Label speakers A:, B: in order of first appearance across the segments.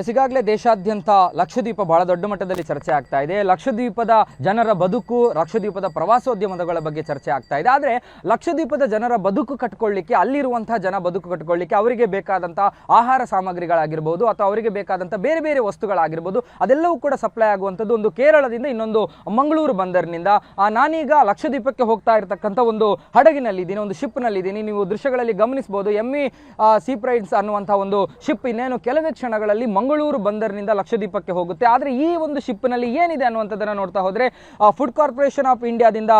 A: S ಈಗಾಗಲೇ ದೇಶಾದ್ಯಂತ ಲಕ್ಷದ್ವೀಪ ಬಹಳ ದೊಡ್ಡ ಮಟ್ಟದಲ್ಲಿ ಚರ್ಚೆ ಆಗ್ತಾ ಇದೆ. ಲಕ್ಷದ್ವೀಪದ ಜನರ ಬದುಕು, ಲಕ್ಷದ್ವೀಪದ ಪ್ರವಾಸೋದ್ಯಮಗಳ ಬಗ್ಗೆ ಚರ್ಚೆ ಆಗ್ತಾ ಇದೆ. ಆದರೆ ಲಕ್ಷದ್ವೀಪದ ಜನರ ಬದುಕು ಕಟ್ಕೊಳ್ಳಿಕ್ಕೆ, ಅಲ್ಲಿರುವಂತಹ ಜನ ಬದುಕು ಕಟ್ಕೊಳ್ಳಿಕ್ಕೆ ಅವರಿಗೆ ಬೇಕಾದಂಥ ಆಹಾರ ಸಾಮಗ್ರಿಗಳಾಗಿರ್ಬೋದು ಅಥವಾ ಅವರಿಗೆ ಬೇಕಾದಂಥ ಬೇರೆ ಬೇರೆ ವಸ್ತುಗಳಾಗಿರ್ಬೋದು, ಅದೆಲ್ಲವೂ ಕೂಡ ಸಪ್ಲೈ ಆಗುವಂಥದ್ದು ಒಂದು ಕೇರಳದಿಂದ ಇನ್ನೊಂದು ಮಂಗಳೂರು ಬಂದರಿನಿಂದ. ನಾನೀಗ ಲಕ್ಷದ್ವೀಪಕ್ಕೆ ಹೋಗ್ತಾ ಇರತಕ್ಕಂಥ ಒಂದು ಹಡಗಿನಲ್ಲಿದ್ದೀನಿ, ಒಂದು ಶಿಪ್ನಲ್ಲಿದ್ದೀನಿ. ನೀವು ದೃಶ್ಯಗಳಲ್ಲಿ ಗಮನಿಸಬಹುದು ಎಮ್ಮಿ ಸೀಪ್ರೈಡ್ಸ್ ಅನ್ನುವಂಥ ಒಂದು ಶಿಪ್ ಇನ್ನೇನು ಕೆಲವೇ ಕ್ಷಣಗಳಲ್ಲಿ ಮಂಗಳೂರು ಬಂದರಿನಿಂದ ಲಕ್ಷದ್ವೀಪಕ್ಕೆ ಹೋಗುತ್ತೆ. ಆದರೆ ಈ ಒಂದು ಶಿಪ್ನಲ್ಲಿ ಏನಿದೆ ಅನ್ನುವಂಥದ್ದನ್ನು ನೋಡ್ತಾ ಹೋದರೆ ಫುಡ್ ಕಾರ್ಪೊರೇಷನ್ ಆಫ್ ಇಂಡಿಯಾದಿಂದ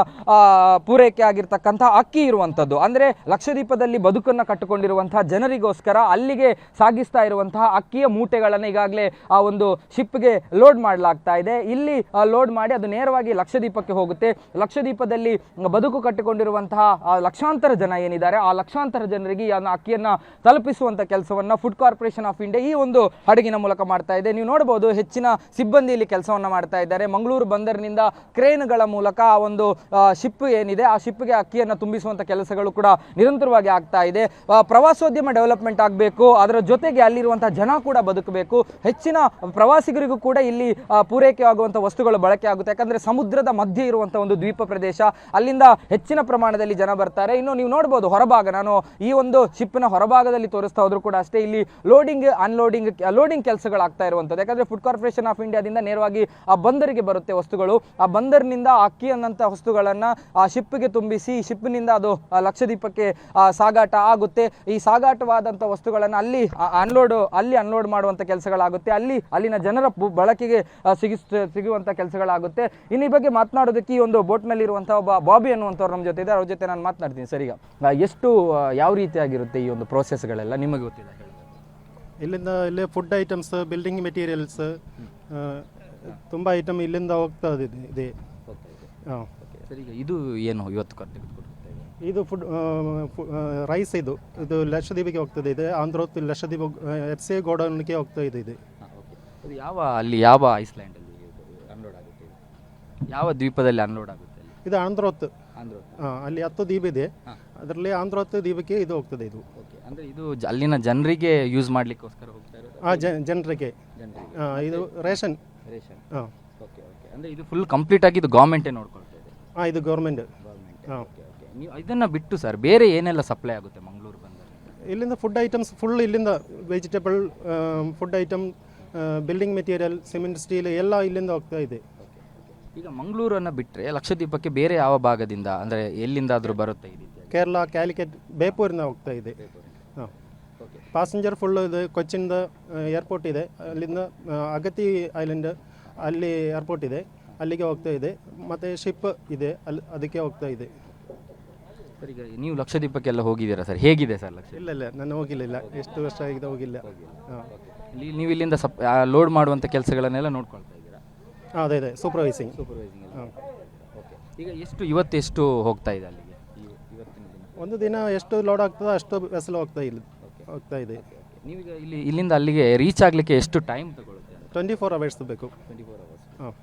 A: ಪೂರೈಕೆ ಆಗಿರ್ತಕ್ಕಂಥ ಅಕ್ಕಿ ಇರುವಂಥದ್ದು. ಅಂದರೆ ಲಕ್ಷದ್ವೀಪದಲ್ಲಿ ಬದುಕನ್ನು ಕಟ್ಟಿಕೊಂಡಿರುವಂತಹ ಜನರಿಗೋಸ್ಕರ ಅಲ್ಲಿಗೆ ಸಾಗಿಸ್ತಾ ಇರುವಂತಹ ಅಕ್ಕಿಯ ಮೂಟೆಗಳನ್ನು ಈಗಾಗಲೇ ಆ ಒಂದು ಶಿಪ್ಗೆ ಲೋಡ್ ಮಾಡಲಾಗ್ತಾ ಇದೆ. ಇಲ್ಲಿ ಲೋಡ್ ಮಾಡಿ ಅದು ನೇರವಾಗಿ ಲಕ್ಷದ್ವೀಪಕ್ಕೆ ಹೋಗುತ್ತೆ. ಲಕ್ಷದ್ವೀಪದಲ್ಲಿ ಬದುಕು ಕಟ್ಟಿಕೊಂಡಿರುವಂತಹ ಲಕ್ಷಾಂತರ ಜನ ಏನಿದ್ದಾರೆ, ಆ ಲಕ್ಷಾಂತರ ಜನರಿಗೆ ಅಕ್ಕಿಯನ್ನು ತಲುಪಿಸುವಂತ ಕೆಲಸವನ್ನ ಫುಡ್ ಕಾರ್ಪೊರೇಷನ್ ಆಫ್ ಇಂಡಿಯಾ ಈ ಒಂದು ಹಡಗಿನ ಮೂಲಕ ಮಾಡ್ತಾ ಇದೆ. ನೀವು ನೋಡಬಹುದು ಹೆಚ್ಚಿನ ಸಿಬ್ಬಂದಿ ಇಲ್ಲಿ ಕೆಲಸವನ್ನ ಮಾಡ್ತಾ ಇದ್ದಾರೆ. ಮಂಗಳೂರು ಬಂದರಿನಿಂದ ಕ್ರೇನ್ಗಳ ಮೂಲಕ ಆ ಒಂದು ಶಿಪ್ ಏನಿದೆ, ಆ ಶಿಪ್ಗೆ ಅಕ್ಕಿಯನ್ನು ತುಂಬಿಸುವಂತ ಕೆಲಸಗಳು ಕೂಡ ನಿರಂತರವಾಗಿ ಆಗ್ತಾ ಇದೆ. ಪ್ರವಾಸೋದ್ಯಮ ಡೆವಲಪ್ಮೆಂಟ್ ಆಗಬೇಕು. ಅದರ ಜೊತೆಗೆ ಅಲ್ಲಿರುವಂತಹ ಜನ ಕೂಡ ಬದುಕಬೇಕು. ಹೆಚ್ಚಿನ ಪ್ರವಾಸಿಗರಿಗೂ ಕೂಡ ಇಲ್ಲಿ ಪೂರೈಕೆ ಆಗುವಂಥ ವಸ್ತುಗಳು ಬಳಕೆ ಆಗುತ್ತೆ. ಯಾಕಂದ್ರೆ ಸಮುದ್ರದ ಮಧ್ಯೆ ಇರುವಂತಹ ಒಂದು ದ್ವೀಪ ಪ್ರದೇಶ. ಅಲ್ಲಿಂದ ಹೆಚ್ಚಿನ ಪ್ರಮಾಣದಲ್ಲಿ ಜನ ಬರ್ತಾರೆ. ಇನ್ನು ನೀವು ನೋಡ್ಬೋದು ಹೊರಭಾಗ. ನಾನು ಈ ಒಂದು ಶಿಪ್ನ ಹೊರಭಾಗದಲ್ಲಿ ತೋರಿಸ್ತಾ ಹೋದ್ರು ಕೂಡ ಅಷ್ಟೇ. ಇಲ್ಲಿ ಲೋಡಿಂಗ್ ಅನ್ಲೋಡಿಂಗ್ ಲೋಡಿಂಗ್ ಕೆಲಸಗಳಾಗ್ತಾ ಇರುವಂಥದ್ದು. ಯಾಕಂದರೆ ಫುಡ್ ಕಾರ್ಪೊರೇಷನ್ ಆಫ್ ಇಂಡಿಯಾದಿಂದ ನೇರವಾಗಿ ಆ ಬಂದರಿಗೆ ಬರುತ್ತೆ ವಸ್ತುಗಳು. ಆ ಬಂದರಿನಿಂದ ಅಕ್ಕಿ ಅನ್ನಂಥ ವಸ್ತುಗಳನ್ನ ಆ ಶಿಪ್ಗೆ ತುಂಬಿಸಿ ಶಿಪ್ನಿಂದ ಅದು ಲಕ್ಷದೀಪಕ್ಕೆ ಸಾಗಾಟ ಆಗುತ್ತೆ. ಈ ಸಾಗಾಟವಾದಂಥ ವಸ್ತುಗಳನ್ನು ಅಲ್ಲಿ ಅನ್ಲೋಡ್ ಅಲ್ಲಿ ಅನ್ಲೋಡ್ ಮಾಡುವಂಥ ಕೆಲಸಗಳಾಗುತ್ತೆ. ಅಲ್ಲಿ, ಅಲ್ಲಿನ ಜನರ ಬಳಕೆಗೆ ಸಿಗಿಸ್, ಸಿಗುವಂಥ ಕೆಲಸಗಳಾಗುತ್ತೆ. ಇನ್ನು ಈ ಬಗ್ಗೆ ಮಾತನಾಡೋದಕ್ಕೆ ಈ ಒಂದು ಬೋಟ್ನಲ್ಲಿರುವಂಥ ಒಬ್ಬ ಬಾಬಿ ಅನ್ನುವಂಥವ್ರು ನಮ್ಮ ಜೊತೆ ಇದೆ ಅವ್ರ ಜೊತೆ ನಾನು ಮಾತನಾಡ್ತೀನಿ. ಸರ್ ಈಗ ಎಷ್ಟು ಯಾವ ರೀತಿಯಾಗಿರುತ್ತೆ ಈ ಒಂದು ಪ್ರೋಸೆಸ್ಗಳೆಲ್ಲ ನಿಮಗೆ ಗೊತ್ತಿದೆ ಹೇಳಿ.
B: ಇಲ್ಲಿಂದ ಇಲ್ಲೇ ಫುಡ್ ಐಟಮ್ಸ್ ಬಿಲ್ಡಿಂಗ್ ಮೆಟೀರಿಯಲ್ಸ್ ತುಂಬ ಐಟಮ್ ಇಲ್ಲಿಂದ ಹೋಗ್ತಾ ಇದೆ ಇದೆ. ಹಾಂ.
A: ಸರ್ ಈಗ ಇದು ಏನು ಇವತ್ತು
B: ಇದು? ಫುಡ್ ರೈಸ್ ಇದು. ಇದು ಲಕ್ಷದ್ವೀಪಿಗೆ ಹೋಗ್ತದೆ ಇದೆ. ಆಂಧ್ರ ಲಕ್ಷದೀಪ ಎಫ್ ಸಿ ಗೋಡೌನ್ಗೆ ಹೋಗ್ತಾ ಇದೆ ಇದು.
A: ಅದು ಯಾವ ಅಲ್ಲಿ ಯಾವ ಐಸ್ಲ್ಯಾಂಡಲ್ಲಿ ಅನ್ಲೋಡ್ ಆಗುತ್ತೆ? ಯಾವ ದ್ವೀಪದಲ್ಲಿ ಅನ್ಲೋಡ್ ಆಗುತ್ತೆ
B: ಇದು ಆಂಧ್ರೋತ್
A: ಆಂಧ್ರ
B: ಅಲ್ಲಿ ಹತ್ತು ದ್ವೀಪ ಇದೆ.
A: ಹಾಂ.
B: ಅದರಲ್ಲಿ ಆಂಧ್ರೋತ್ ದೀಪಕ್ಕೆ ಇದು ಹೋಗ್ತದೆ ಇದು.
A: ಓಕೆ ಅಂದರೆ ಇದು ಜ- ಅಲ್ಲಿನ ಜನರಿಗೆ ಯೂಸ್ ಮಾಡಲಿಕ್ಕೋಸ್ಕರ ಹೋಗ್ತಾ ಇರೋದು
B: ಆ ಜನರಿಗೆ.
A: ಜನರಿಗೆ.
B: ಇದು ರೇಷನ್.
A: ರೇಷನ್.
B: ಹಾಂ.
A: ಓಕೆ ಓಕೆ ಅಂದರೆ ಇದು ಫುಲ್ ಕಂಪ್ಲೀಟ್ ಆಗಿ ಇದು ಗೌರ್ಮೆಂಟೇ ನೋಡ್ಕೊಳ್ತಾ ಇದೆ.
B: ಹಾಂ ಇದು ಗೌರ್ಮೆಂಟ್
A: ಗೌರ್ಮೆಂಟ್
B: ಹಾಂ.
A: ಓಕೆ ಓಕೆ ನೀವು ಇದನ್ನು ಬಿಟ್ಟು ಸರ್ ಬೇರೆ ಏನೆಲ್ಲ ಸಪ್ಲೈ ಆಗುತ್ತೆ ಮಂಗಳೂರು ಬಂದರೆ?
B: ಇಲ್ಲಿಂದ ಫುಡ್ ಐಟಮ್ಸ್ ಫುಲ್ ಇಲ್ಲಿಂದ vegetable food item building material cement steel ಎಲ್ಲ ಇಲ್ಲಿಂದ ಹೋಗ್ತಾ ಇದೆ.
A: ಈಗ ಮಂಗಳೂರನ್ನು ಬಿಟ್ಟರೆ ಲಕ್ಷದ್ವೀಪಕ್ಕೆ ಬೇರೆ ಯಾವ ಭಾಗದಿಂದ ಅಂದರೆ ಎಲ್ಲಿಂದಾದರೂ ಬರುತ್ತೆ ರೀತಿಯಾಗಿ
B: ಕೇರಳ ಕ್ಯಾಲಿಕೆಟ್ ಬೇಪೂರಿಂದ ಹೋಗ್ತಾ ಇದೆ. ಹಾಂ.
A: ಓಕೆ
B: ಪ್ಯಾಸೆಂಜರ್ ಫುಲ್ ಇದೆ ಕೊಚ್ಚಿನ್ದ ಏರ್ಪೋರ್ಟ್ ಇದೆ. ಅಲ್ಲಿಂದ ಅಗತಿ ಐಲ್ಯಾಂಡ್ ಅಲ್ಲಿ ಏರ್ಪೋರ್ಟ್ ಇದೆ. ಅಲ್ಲಿಗೆ ಹೋಗ್ತಾ ಇದೆ. ಮತ್ತು ಶಿಪ್ ಇದೆ ಅಲ್ಲಿ ಅದಕ್ಕೆ ಹೋಗ್ತಾ ಇದೆ.
A: ಸರ್ ಈಗ ನೀವು ಲಕ್ಷದ್ವೀಪಕ್ಕೆಲ್ಲ ಹೋಗಿದ್ದೀರಾ ಸರ್? ಹೇಗಿದೆ ಸರ್ ಲಕ್ಷ
B: ಇಲ್ಲ ಇಲ್ಲ. ನಾನು ಹೋಗಿಲ್ಲ ಎಷ್ಟು ವರ್ಷ ಆಗಿದೆ ಹೋಗಿಲ್ಲ. ಹಾಂ.
A: ಇಲ್ಲಿ ನೀವು ಇಲ್ಲಿಂದ ಸಪ್ ಲೋಡ್ ಮಾಡುವಂಥ ಕೆಲಸಗಳನ್ನೆಲ್ಲ ನೋಡ್ಕೊಳ್ತಾ ಇದ್ದೀರಾ?
B: ಹಾಂ ಅದೇ ಅದೇ. ಸೂಪರ್ವೈಸಿಂಗ್
A: ಸೂಪರ್ವೈಸಿಂಗ್
B: ಹಾಂ.
A: ಓಕೆ ಈಗ ಎಷ್ಟು ಇವತ್ತು ಎಷ್ಟು ಹೋಗ್ತಾ ಇದೆ ದಿನ
B: ಒಂದು ದಿನ ಎಷ್ಟು ಲೋಡ್ ಆಗ್ತದೋ ಅಷ್ಟು ವೆಸಲ್ ಹೋಗ್ತಾ ಇಲ್ಲ ಹೋಗ್ತಾ ಇದೆ.
A: ನೀವೀಗ ಇಲ್ಲಿ ಇಲ್ಲಿಂದ ಅಲ್ಲಿಗೆ ರೀಚ್ ಆಗಲಿಕ್ಕೆ ಎಷ್ಟು ಟೈಮ್ ತಗೊಳ್ಳುತ್ತೆ
B: ಟ್ವೆಂಟಿ ಫೋರ್ ಅವರ್ಸ್ ಬೇಕು.
A: ಟ್ವೆಂಟಿ ಫೋರ್ ಅವರ್ಸ್
B: ಹಾಂ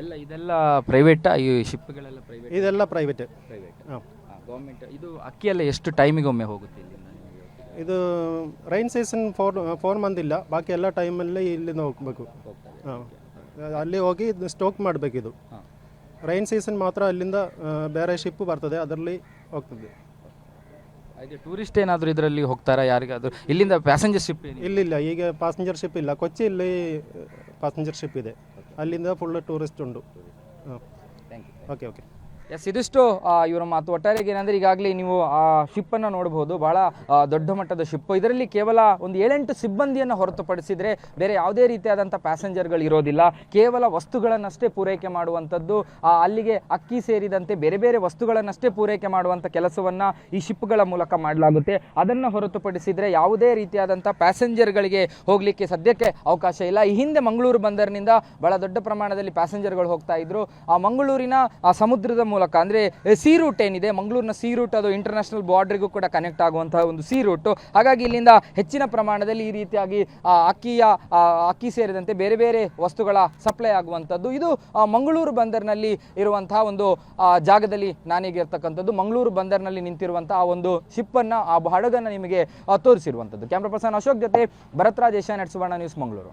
A: ಎಲ್ಲ ಇದೆಲ್ಲ ಪ್ರೈವೇಟಾ ಈ ಶಿಪ್ಗಳೆಲ್ಲ ಪ್ರೈವೇಟ್
B: ಇದೆಲ್ಲ ಪ್ರೈವೇಟ್
A: ಪ್ರೈವೇಟ್
B: ಹಾಂ.
A: ಗೌರ್ಮೆಂಟ್ ಇದು ಅಕ್ಕಿ ಎಲ್ಲ ಎಷ್ಟು ಟೈಮಿಗೊಮ್ಮೆ ಹೋಗುತ್ತೆ ಇಲ್ಲಿಂದ
B: ಇದು rain season four four month ಇಲ್ಲ. ಬಾಕಿ ಎಲ್ಲ ಟೈಮಲ್ಲಿ ಇಲ್ಲಿಂದ ಹೋಗ್ಬೇಕು. ಹಾಂ. ಅಲ್ಲಿ ಹೋಗಿ ಸ್ಟೋಕ್ ಮಾಡಬೇಕಿದು.
A: ಹಾಂ.
B: ರೈನ್ ಸೀಸನ್ ಮಾತ್ರ ಅಲ್ಲಿಂದ ಬೇರೆ ಶಿಪ್ ಬರ್ತದೆ ಅದರಲ್ಲಿ ಹೋಗ್ತದೆ.
A: ಹಾಗೆ ಟೂರಿಸ್ಟ್ ಏನಾದರೂ ಇದರಲ್ಲಿ ಹೋಗ್ತಾರಾ ಯಾರಿಗಾದರೂ? ಇಲ್ಲಿಂದ ಪ್ಯಾಸೆಂಜರ್ ಶಿಪ್
B: ಇಲ್ಲಿಲ್ಲ ಈಗ ಪ್ಯಾಸೆಂಜರ್ ಶಿಪ್ ಇಲ್ಲ. ಕೊಚ್ಚಿ ಇಲ್ಲಿ ಪ್ಯಾಸೆಂಜರ್ ಶಿಪ್ ಇದೆ. ಅಲ್ಲಿಂದ ಫುಲ್ ಟೂರಿಸ್ಟ್ ಉಂಟು. ಹಾಂ.
A: Thank you
B: okay okay
A: yes ಇದಿಷ್ಟು ಇವರ ಮಾತು. ಒಟ್ಟಾರೆಗೆ ಏನಂದ್ರೆ, ಈಗಾಗಲೇ ನೀವು, ಆ ಶಿಪ್ಪನ್ನು ನೋಡಬಹುದು ಬಹಳ ದೊಡ್ಡ ಮಟ್ಟದ ಶಿಪ್ ಇದರಲ್ಲಿ ಕೇವಲ ಒಂದು ಏಳೆಂಟು ಸಿಬ್ಬಂದಿಯನ್ನು ಹೊರತುಪಡಿಸಿದ್ರೆ ಬೇರೆ ಯಾವುದೇ ರೀತಿಯಾದಂಥ ಪ್ಯಾಸೆಂಜರ್ಗಳು ಇರೋದಿಲ್ಲ. ಕೇವಲ ವಸ್ತುಗಳನ್ನಷ್ಟೇ ಪೂರೈಕೆ ಮಾಡುವಂಥದ್ದು ಅಲ್ಲಿಗೆ ಅಕ್ಕಿ ಸೇರಿದಂತೆ ಬೇರೆ ಬೇರೆ ವಸ್ತುಗಳನ್ನಷ್ಟೇ ಪೂರೈಕೆ ಮಾಡುವಂಥ ಕೆಲಸವನ್ನ ಈ ಶಿಪ್ಗಳ ಮೂಲಕ ಮಾಡಲಾಗುತ್ತೆ. ಅದನ್ನು ಹೊರತುಪಡಿಸಿದ್ರೆ ಯಾವುದೇ ರೀತಿಯಾದಂಥ ಪ್ಯಾಸೆಂಜರ್ಗಳಿಗೆ ಹೋಗಲಿಕ್ಕೆ ಸದ್ಯಕ್ಕೆ ಅವಕಾಶ ಇಲ್ಲ. ಈ ಹಿಂದೆ ಮಂಗಳೂರು ಬಂದರಿನಿಂದ ಬಹಳ ದೊಡ್ಡ ಪ್ರಮಾಣದಲ್ಲಿ ಪ್ಯಾಸೆಂಜರ್ಗಳು ಹೋಗ್ತಾ ಇದ್ರು. ಆ ಮಂಗಳೂರಿನ ಸಮುದ್ರದ ಮೂಲಕ ಮೂಲಕ ಅಂದರೆ ಸಿ ರೂಟ್ ಏನಿದೆ, ಮಂಗಳೂರಿನ ಸಿ ರೂಟ್ ಅದು ಇಂಟರ್ನ್ಯಾಷನಲ್ ಬಾರ್ಡ್ರಿಗೂ ಕೂಡ ಕನೆಕ್ಟ್ ಆಗುವಂತಹ ಒಂದು ಸಿ ರೂಟು ಹಾಗಾಗಿ ಇಲ್ಲಿಂದ ಹೆಚ್ಚಿನ ಪ್ರಮಾಣದಲ್ಲಿ ಈ ರೀತಿಯಾಗಿ ಅಕ್ಕಿಯ ಅಕ್ಕಿ ಸೇರಿದಂತೆ ಬೇರೆ ಬೇರೆ ವಸ್ತುಗಳ ಸಪ್ಲೈ ಆಗುವಂಥದ್ದು. ಇದು ಮಂಗಳೂರು ಬಂದರ್ನಲ್ಲಿ ಇರುವಂತಹ ಒಂದು ಜಾಗದಲ್ಲಿ ನಾನೀಗ ಇರ್ತಕ್ಕಂಥದ್ದು. ಮಂಗಳೂರು ಬಂದರ್ನಲ್ಲಿ ನಿಂತಿರುವಂತಹ ಆ ಒಂದು ಶಿಪ್ಪನ್ನು ಆ ಹಡಗನ್ನು ನಿಮಗೆ ತೋರಿಸಿರುವಂಥದ್ದು. ಕ್ಯಾಮ್ರಾ ಪರ್ಸನ್ ಅಶೋಕ್ ಜೊತೆ ಭರತ್ರಾಜ್ ಏಷ್ಯಾನೆಟ್ ಸುವರ್ಣ ನ್ಯೂಸ್ ಮಂಗಳೂರು.